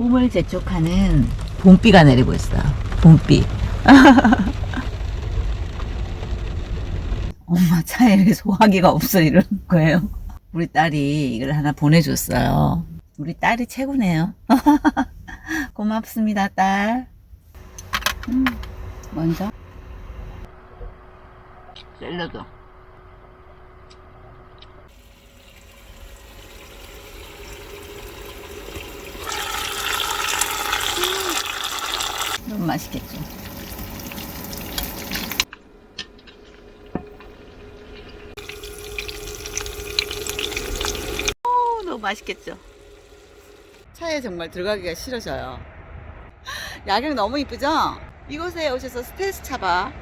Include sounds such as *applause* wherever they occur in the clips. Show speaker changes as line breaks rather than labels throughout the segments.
봄을 재촉하는 봄비가 내리고 있어요. 봄비. *laughs* 엄마 차에 왜 소화기가 없어 이러는 거예요. 우리 딸이 이걸 하나 보내줬어요. 우리 딸이 최고네요. *laughs* 고맙습니다, 딸. 음, 먼저 샐러드. 너무 맛있겠죠. 오, 너무 맛있겠죠. 차에 정말 들어가기가 싫어져요. 야경 너무 이쁘죠? 이곳에 오셔서 스텔스 차봐.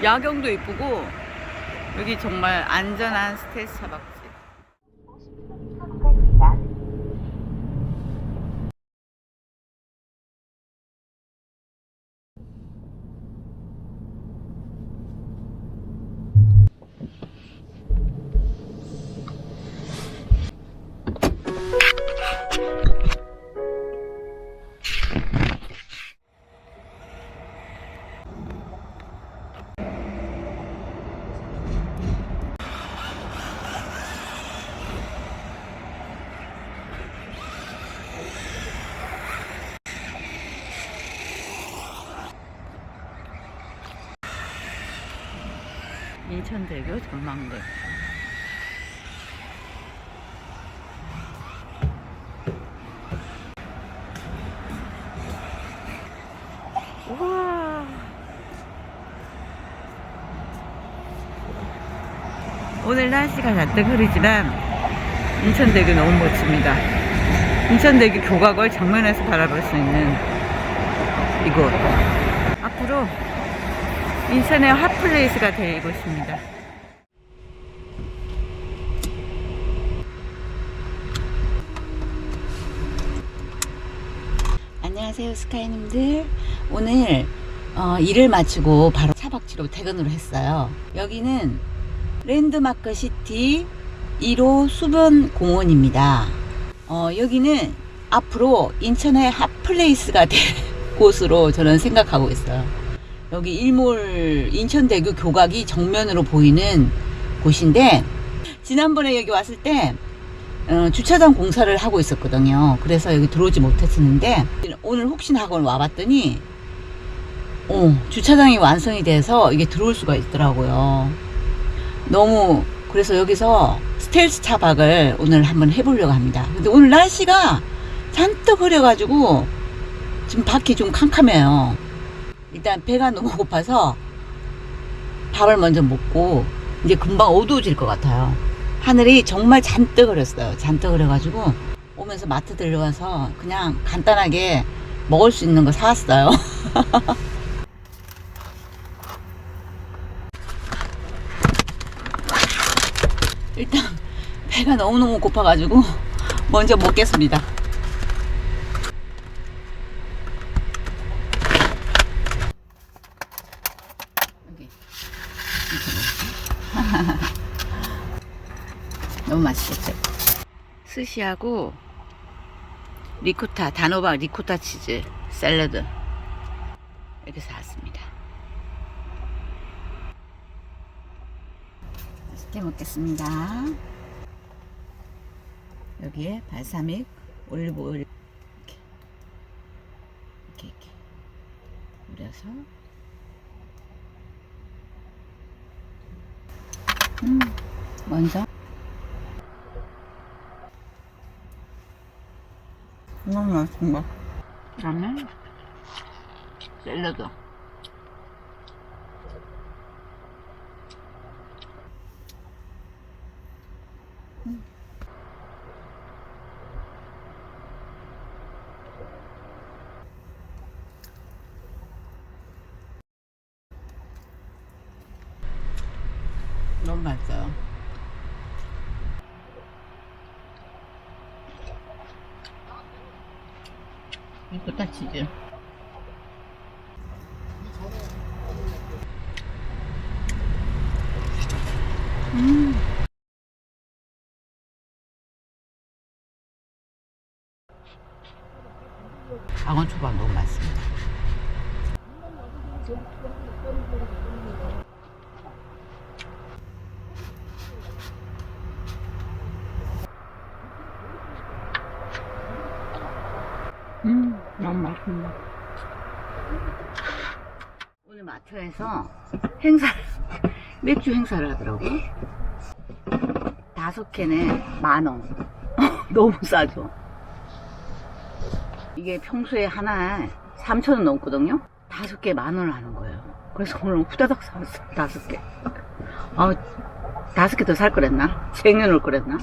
야경도 이쁘고 여기 정말 안전한 스텔스 차박지. 인천대교 전망대. 우와. 오늘 날씨가 잔뜩 흐리지만 인천대교 너무 멋집니다. 인천대교 교각을 정면에서 바라볼 수 있는 이곳. 앞으로 인천의 핫플레이스가 될 곳입니다. 안녕하세요 스카이님들. 오늘 어, 일을 마치고 바로 차박지로 퇴근을 했어요. 여기는 랜드마크 시티 1호 수변 공원입니다. 어, 여기는 앞으로 인천의 핫플레이스가 될 *laughs* 곳으로 저는 생각하고 있어요 여기 일몰 인천대교 교각이 정면으로 보이는 곳인데 지난번에 여기 왔을 때 어, 주차장 공사를 하고 있었거든요. 그래서 여기 들어오지 못했었는데 오늘 혹시나 하고 와봤더니 어, 주차장이 완성이 돼서 이게 들어올 수가 있더라고요. 너무 그래서 여기서 스텔스 차박을 오늘 한번 해보려고 합니다. 근데 오늘 날씨가 잔뜩 흐려가지고 지금 밖이 좀 캄캄해요. 일단 배가 너무 고파서 밥을 먼저 먹고 이제 금방 어두워질 것 같아요. 하늘이 정말 잔뜩 흐렸어요. 잔뜩 흐려가지고 오면서 마트 들려와서 그냥 간단하게 먹을 수 있는 거 사왔어요. *laughs* 일단 배가 너무너무 고파가지고 먼저 먹겠습니다. 여기. 너무 맛있겠죠? 스시하고 리코타, 단호박 리코타 치즈 샐러드 이렇게 사왔습니다. 맛있게 먹겠습니다. 여기에 발사믹, 올리브 오일 이렇게 이렇게 이렇게 뿌려서 음, 먼저 맛있은 거. 그다음에 샐러드. 음. 너무 맛있어요. 리코타 치즈. 음. 강원 초밥 너무 맛있습니다. 음, 너무 맛있습니다. 오늘 마트에서 행사, *laughs* 맥주 행사를 하더라고. 다섯 캔에 만 원. *laughs* 너무 싸죠? 이게 평소에 하나에 3천 원 넘거든요? 다섯 개 만 원을 하는 거예요. 그래서 오늘 후다닥 사왔어, 다섯 개. 아, 다섯 개 더 살 거랬나? *laughs* 쟁여놓을 거랬나?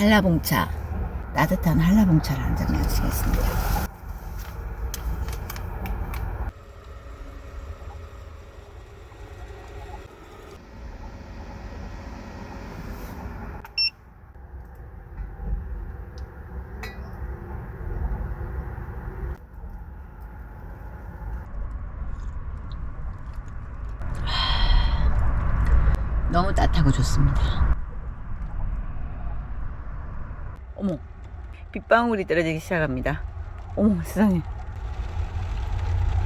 한라봉차. 따뜻한 한라봉차를 한 잔 마시겠습니다. 너무 따뜻하고 좋습니다. 어머, 빗방울이 떨어지기 시작합니다. 어머, 세상에.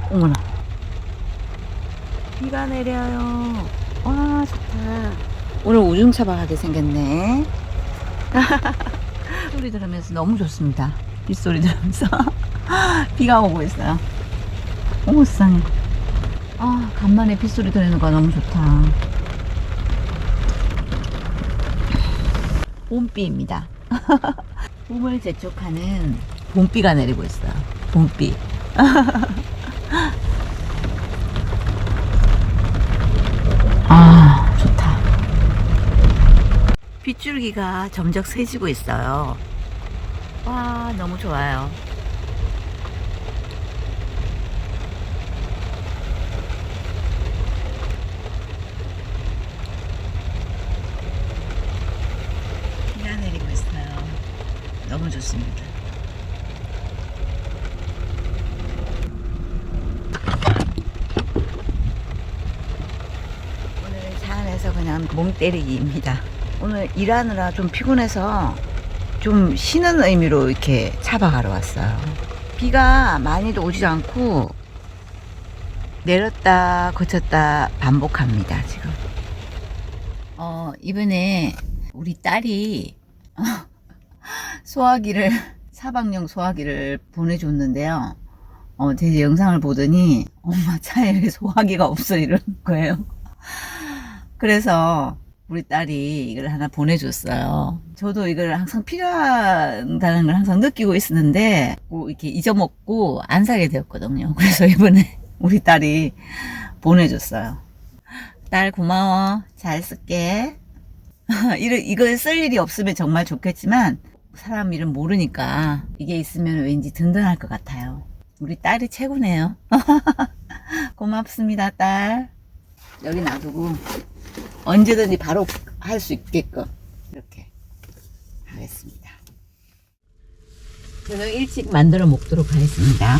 어머나. 비가 내려요. 와, 좋다. 오늘 우중차박 하게 생겼네. *laughs* 소리 들으면서 너무 좋습니다. 빗소리 들으면서. *laughs* 비가 오고 있어요. 어머, 세상에. 아, 간만에 빗소리 들리는 거 너무 좋다. 봄비입니다. *laughs* 봄을 재촉하는 봄비가 내리고 있어요. 봄비. *laughs* 아, 좋다. 빗줄기가 점점 세지고 있어요. 와, 너무 좋아요. 비가 내리고 있어요. 너무 좋습니다. 오늘 차 안에서 그냥 몸 때리기입니다. 오늘 일하느라 좀 피곤해서 좀 쉬는 의미로 이렇게 차박하러 왔어요. 비가 많이도 오지 않고 내렸다 거쳤다 반복합니다, 지금. 어, 이번에 우리 딸이 소화기를 *laughs* 사방용 소화기를 보내줬는데요. 어, 제 영상을 보더니 엄마 차에 왜 *laughs* 소화기가 없어 이러는 거예요. *laughs* 그래서 우리 딸이 이걸 하나 보내줬어요. 저도 이걸 항상 필요하다는 걸 항상 느끼고 있었는데 뭐 이렇게 잊어먹고 안 사게 되었거든요. 그래서 이번에 우리 딸이 보내줬어요. 딸 고마워. 잘 쓸게. 이걸 쓸 일이 없으면 정말 좋겠지만, 사람 이름 모르니까, 이게 있으면 왠지 든든할 것 같아요. 우리 딸이 최고네요. *laughs* 고맙습니다, 딸. 여기 놔두고, 언제든지 바로 할 수 있게끔, 이렇게 하겠습니다. 저는 일찍 만들어 먹도록 하겠습니다.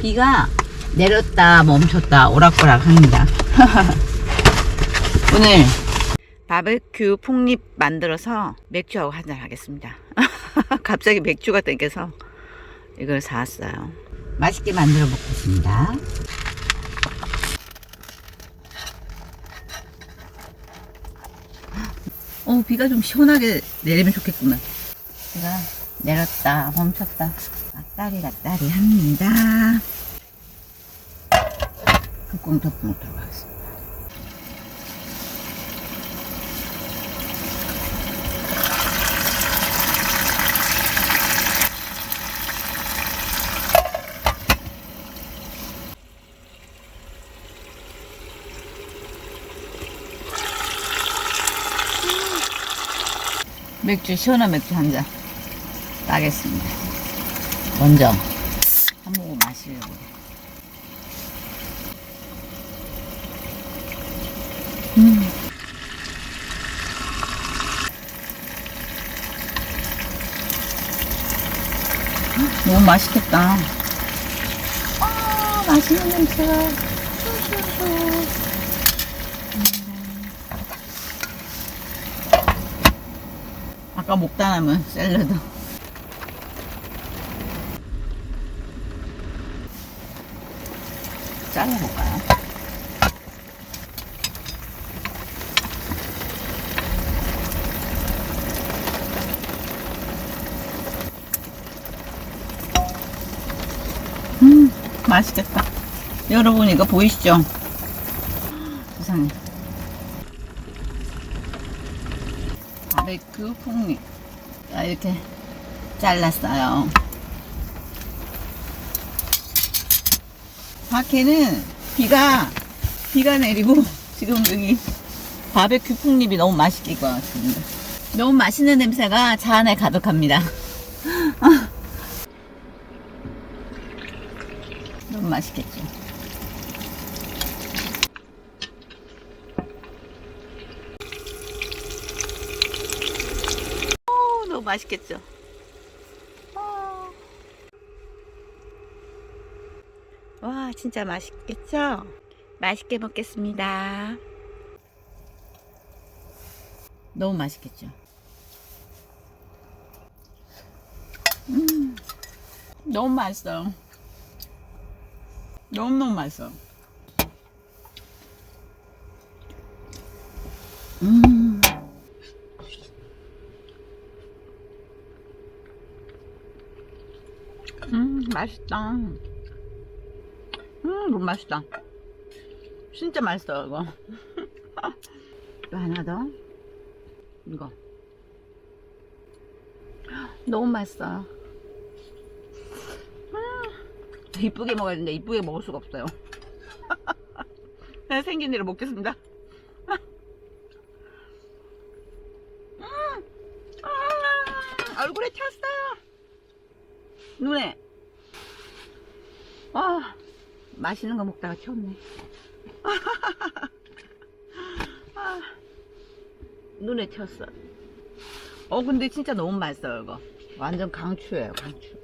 비가 내렸다 멈췄다 오락가락 합니다. *laughs* 오늘 바베큐 폭립 만들어서 맥주하고 한잔 하겠습니다. *laughs* 갑자기 맥주가 땡겨서 이걸 사왔어요. 맛있게 만들어 먹겠습니다. 어, 비가 좀 시원하게 내리면 좋겠구만. 비가 내렸다 멈췄다 왔다리 갔다리 합니다. 뚜껑 덮어놓도록 하겠습니다. 맥주, 시원한 맥주 한 잔 따겠습니다. 먼저 한 모금 마시려고. 음. 너무 맛있겠다. 아, 맛있는 냄새가. 아까 먹다 남은 샐러드. 잘라볼까요? 음, 맛있겠다. 여러분, 이거 보이시죠? *gasps* 세상에. 바베큐 풍미. 자, 이렇게 잘랐어요. 밖에는 비가, 비가 내리고, 지금 여기 바베큐 풍립이 너무 맛있게 익어 같습니다. 너무 맛있는 냄새가 차 안에 가득합니다. *laughs* 너무 맛있겠죠. 오, 너무 맛있겠죠. 아. 와, 진짜 맛있겠죠? 맛있게 먹겠습니다. 너무 맛있겠죠? 음, 너무 맛있어요. 너무너무 맛있어. 음. 음, 맛있다. 음, 너무 맛있다. 진짜 맛있어, 이거. *laughs* 또 하나 더. 이거. 너무 맛있어. 이쁘게 먹어야 되는데 이쁘게 먹을 수가 없어요. 그냥 *laughs* 생긴 대로 먹겠습니다. 음, 음, 얼굴에 찼어요. 눈에. 아, 맛있는 거 먹다가 튀었네. *laughs* 아, 눈에 튀었어. 어, 근데 진짜 너무 맛있어요, 이거. 완전 강추예요, 강추.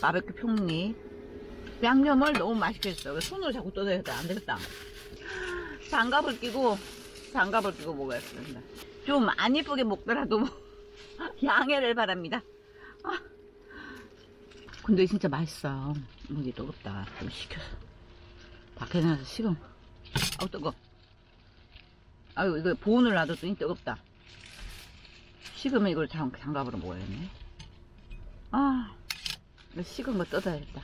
바베큐 평리. 양념을 너무 맛있게 했어요. 손으로 자꾸 돼. 안 되겠다. 장갑을 끼고, 장갑을 끼고 먹어야겠습니다. 좀안 이쁘게 먹더라도 *laughs* 양해를 바랍니다. 아. 근데 진짜 맛있어. 목이 뜨겁다. 좀 식혀서. 밖에 나가서 식음. 아우, 뜨거. 아유, 이거 보온을 놔뒀더니 뜨겁다. 식으면 이걸 장, 장갑으로 먹어야겠네. 아, 식은 거 뜯어야겠다.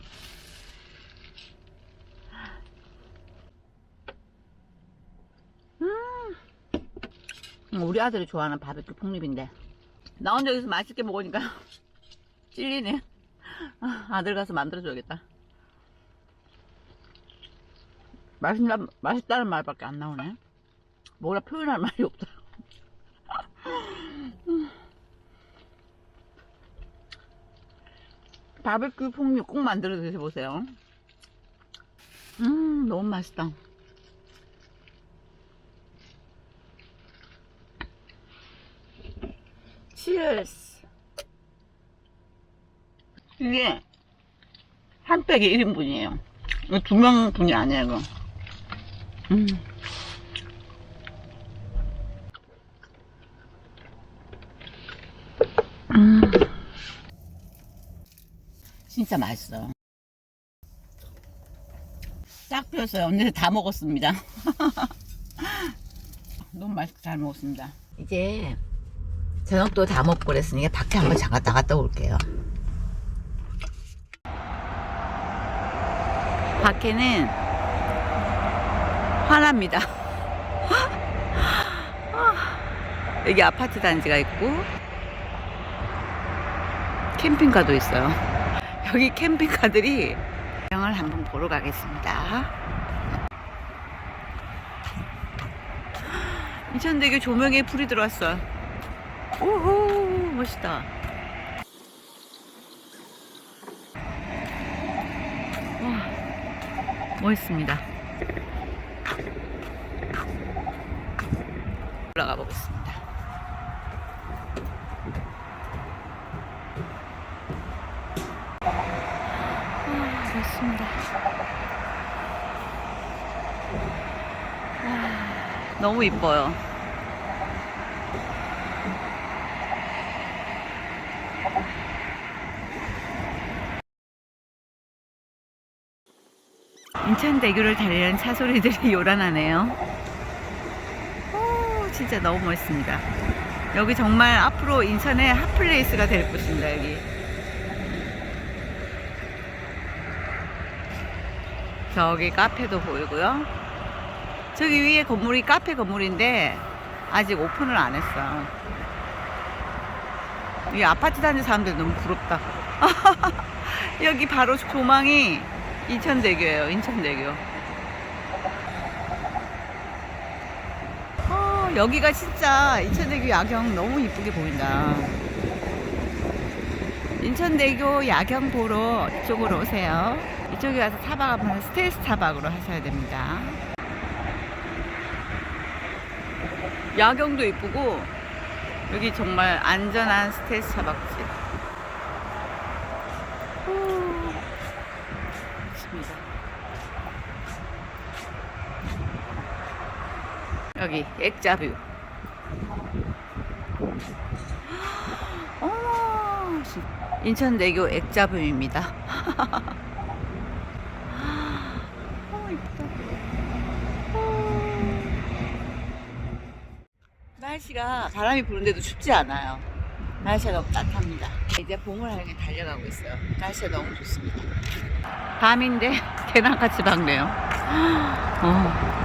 음, 우리 아들이 좋아하는 바베큐 폭립인데 나 혼자 여기서 맛있게 먹으니까 *laughs* 찔리네. 아, 아들 가서 만들어줘야겠다. 맛있다, 맛있다는 말밖에 안 나오네. 뭐라 표현할 말이 없다. *laughs* 바베큐 폭립 꼭 만들어 드셔보세요. 음, 너무 맛있다. 치얼스. 이게 한 팩에 1인분이에요. 이거 두명 분이 아니야, 이거. 음. 음. 진짜 맛있어. 딱 폈어요. 언니 다 먹었습니다. *laughs* 너무 맛있게 잘 먹었습니다. 이제 저녁도 다 먹고 그랬으니까 밖에 한번 잠깐 나갔다 올게요. 밖에는 환합니다. *laughs* 여기 아파트 단지가 있고 캠핑카도 있어요. 여기 캠핑카들이 영을 한번 보러 가겠습니다. 인천대교 조명에 불이 들어왔어요. 오호 멋있다. 와 멋있습니다. 올라가 보겠습니다. 아, 좋습니다. 아, 너무 이뻐요. 인천 대교를 달리는 차소리들이 *laughs* 요란하네요. 오, 진짜 너무 멋있습니다. 여기 정말 앞으로 인천의 핫플레이스가 될 곳입니다, 여기. 저기 카페도 보이고요. 저기 위에 건물이 카페 건물인데 아직 오픈을 안 했어. 이 아파트 다니는 사람들 너무 부럽다. *laughs* 여기 바로 조망이 인천대교예요. 인천대교. 어, 여기가 진짜 인천대교 야경 너무 이쁘게 보인다. 인천대교 야경 보러 이쪽으로 오세요. 이쪽에 와서 차박하면 스텔스 차박으로 하셔야 됩니다. 야경도 이쁘고 여기 정말 안전한 스텔스 차박지. 후, 좋습니다. 여기 액자뷰. 어머, 진- 인천대교 액자뷰입니다. *laughs* 날씨가 바람이 부는데도 춥지 않아요. 날씨가 너무 따뜻합니다. 이제 봄을 향해 달려가고 있어요. 날씨가 너무 좋습니다. 밤인데 *laughs* 대낮같이 밝네요. *gasps* 어.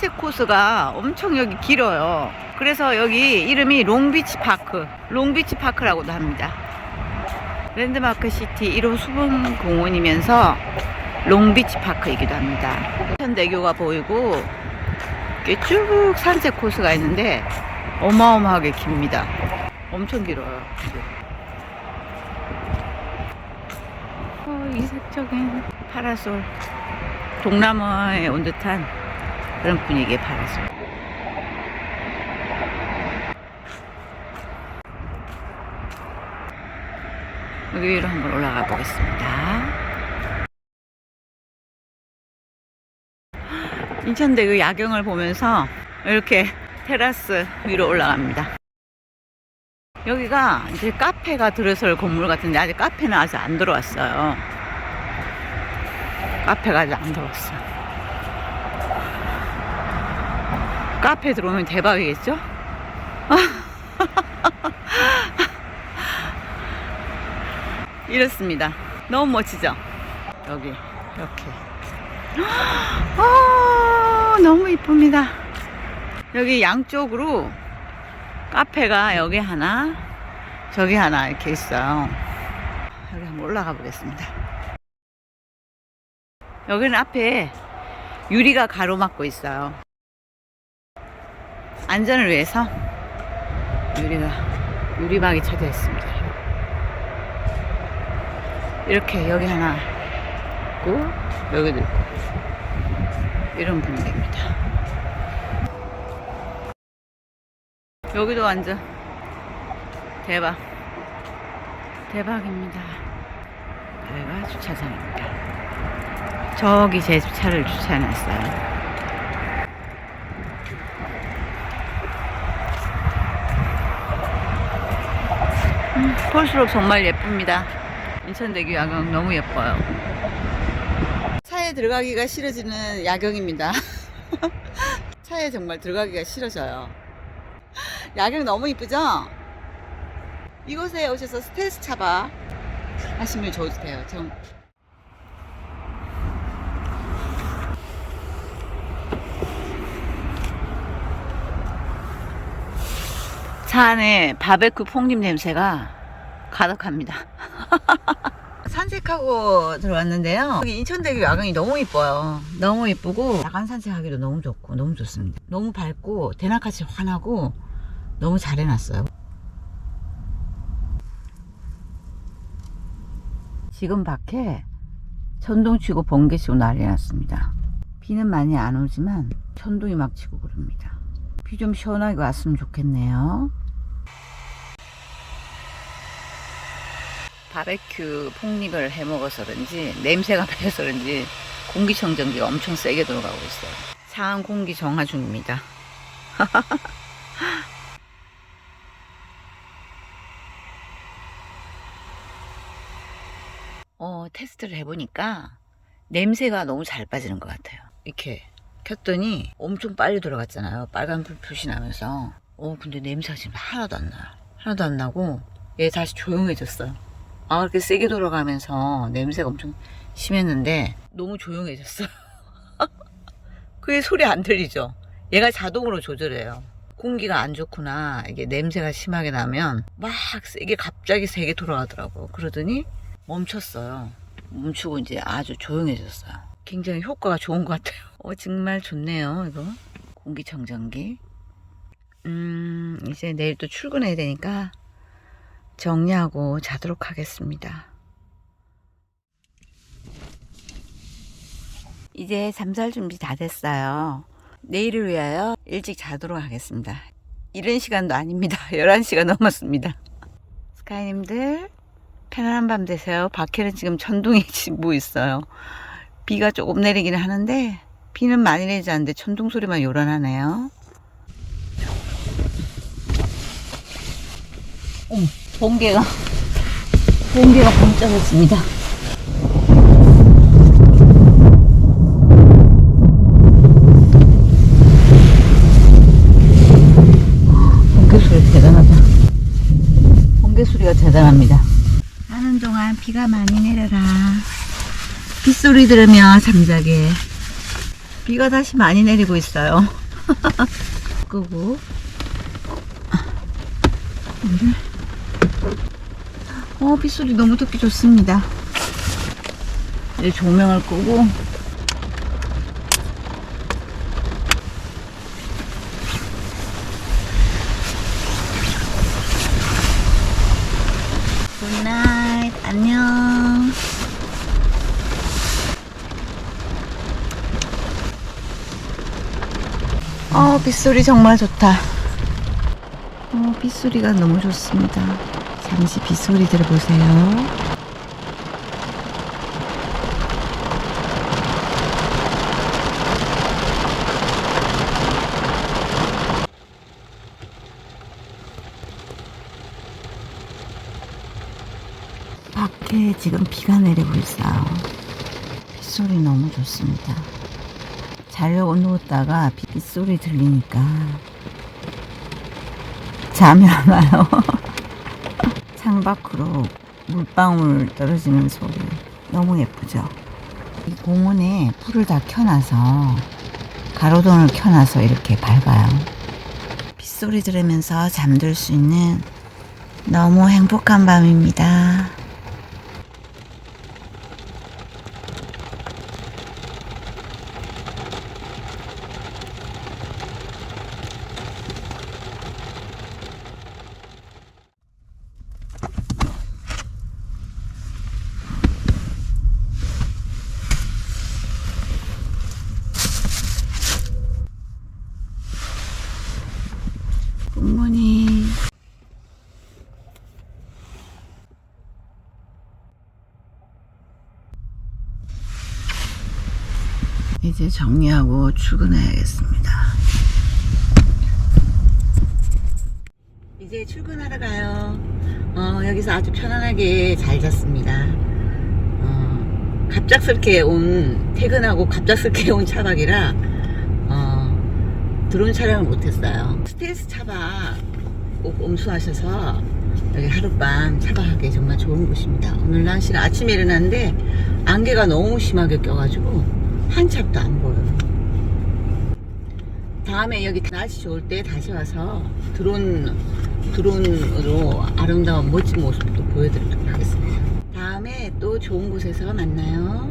산책 코스가 엄청 여기 길어요. 그래서 여기 이름이 롱비치 파크, 롱비치 파크라고도 합니다. 랜드마크 시티 1호 수분 공원이면서 롱비치 파크이기도 합니다. 현대교가 보이고 이렇게 쭉 산책 코스가 있는데 어마어마하게 깁니다. 엄청 길어요. 어, 이색적인 파라솔. 동남아에 온 듯한 그런 분위기의 파라솔. 여기 위로 한번 올라가 보겠습니다. 인천대교 야경을 보면서 이렇게 테라스 위로 올라갑니다. 여기가 이제 카페가 들어설 건물 같은데 아직 카페는 아직 안 들어왔어요. 카페가 아직 안 들어왔어요. 카페 들어오면 대박이겠죠? *laughs* 이렇습니다. 너무 멋지죠? 여기 이렇게. *gasps* 아, 너무 이쁩니다. 여기 양쪽으로 카페가 여기 하나, 저기 하나 이렇게 있어요. 여기 한번 올라가 보겠습니다. 여기는 앞에 유리가 가로막고 있어요. 안전을 위해서 유리가 유리막이 쳐져 있습니다. 이렇게 여기 하나 있고 여기도 있고 이런 분위기입니다. 여기도 완전 대박 대박입니다. 여기가 주차장입니다. 저기 제 차를 주차해놨어요. 볼수록 정말 예쁩니다. 인천대교 야경 너무 예뻐요. 차에 들어가기가 싫어지는 야경입니다. *laughs* 차에 정말 들어가기가 싫어져요. 야경 너무 이쁘죠? 이곳에 오셔서 스텔스 차박 하시면 좋으세요. 좀 차 안에 바베큐 폭립 냄새가 가득합니다. *laughs* 산책하고 들어왔는데요. 여기 인천대교 야경이 너무 이뻐요. 너무 이쁘고 야간 산책하기도 너무 좋고 너무 좋습니다. 너무 밝고 대낮같이 환하고 너무 잘 해놨어요. 지금 밖에 천둥 치고 번개 치고 난리 났습니다. 비는 많이 안 오지만 천둥이 막 치고 그럽니다. 비 좀 시원하게 왔으면 좋겠네요. 바베큐 폭립을 해 먹어서 그런지 냄새가 *laughs* 배서 그런지 공기청정기가 엄청 세게 돌아가고 있어요. 차안 공기 정화 중입니다. *laughs* 어, 테스트를 해보니까 냄새가 너무 잘 빠지는 것 같아요. 이렇게 켰더니 엄청 빨리 돌아갔잖아요. 빨간 불 표시 나면서. 어, 근데 냄새가 지금 하나도 안 나요. 하나도 안 나고 얘 다시 조용해졌어요. 아, 그렇게 세게 돌아가면서 냄새가 엄청 심했는데 너무 조용해졌어요. *laughs* 그게 소리 안 들리죠? 얘가 자동으로 조절해요. 공기가 안 좋구나. 이게 냄새가 심하게 나면 막 세게 갑자기 세게 돌아가더라고. 그러더니 멈췄어요. 멈추고 이제 아주 조용해졌어요. 굉장히 효과가 좋은 것 같아요. *laughs* 어, 정말 좋네요, 이거. 공기청정기. 음, 이제 내일 또 출근해야 되니까 정리하고 자도록 하겠습니다. 이제 잠잘 준비 다 됐어요. 내일을 위하여 일찍 자도록 하겠습니다. 이른 시간도 아닙니다. *laughs* 11시가 넘었습니다. 스카이님들, 편안한 밤 되세요. 밖에는 지금 천둥이 *laughs* 치고 있어요. 비가 조금 내리기는 하는데, 비는 많이 내리지 않는데 천둥 소리만 요란하네요. 어머, 번개가, 번개가 번쩍했습니다. 번개 소리 대단하다. 번개 소리가 대단합니다. 하는 동안 비가 많이 내려라. 빗소리 들으며 잠자게. 비가 다시 많이 내리고 있어요. *laughs* 끄고. 이를. 어, 빗소리 너무 듣기 좋습니다. 이제 조명을 끄고. 굿나잇, 안녕. 어, 빗소리 정말 좋다. 어, 빗소리가 너무 좋습니다. 잠시 빗소리 들어보세요. 밖에 지금 비가 내리고 있어요. 빗소리 너무 좋습니다. 자려고 누웠다가 빗소리 들리니까 잠이 안 와요. *laughs* 창밖으로 물방울 떨어지는 소리 너무 예쁘죠? 이 공원에 불을 다 켜놔서 가로등을 켜놔서 이렇게 밝아요. 빗소리 들으면서 잠들 수 있는 너무 행복한 밤입니다. 굿모닝. 정리하고 출근해야겠습니다. 이제 출근하러 가요. 어, 여기서 아주 편안하게 잘 잤습니다. 어, 갑작스럽게 온, 퇴근하고 갑작스럽게 온 차박이라, 어, 드론 촬영을 못했어요. 스텔스 차박 꼭 엄수하셔서 여기 하룻밤 차박하기 정말 좋은 곳입니다. 오늘 날씨가 아침에 일어났는데 안개가 너무 심하게 껴가지고 한 찹도 안 보여요. 다음에 여기 날씨 좋을 때 다시 와서 드론, 드론으로 아름다운 멋진 모습도 보여드리도록 하겠습니다. 다음에 또 좋은 곳에서 만나요.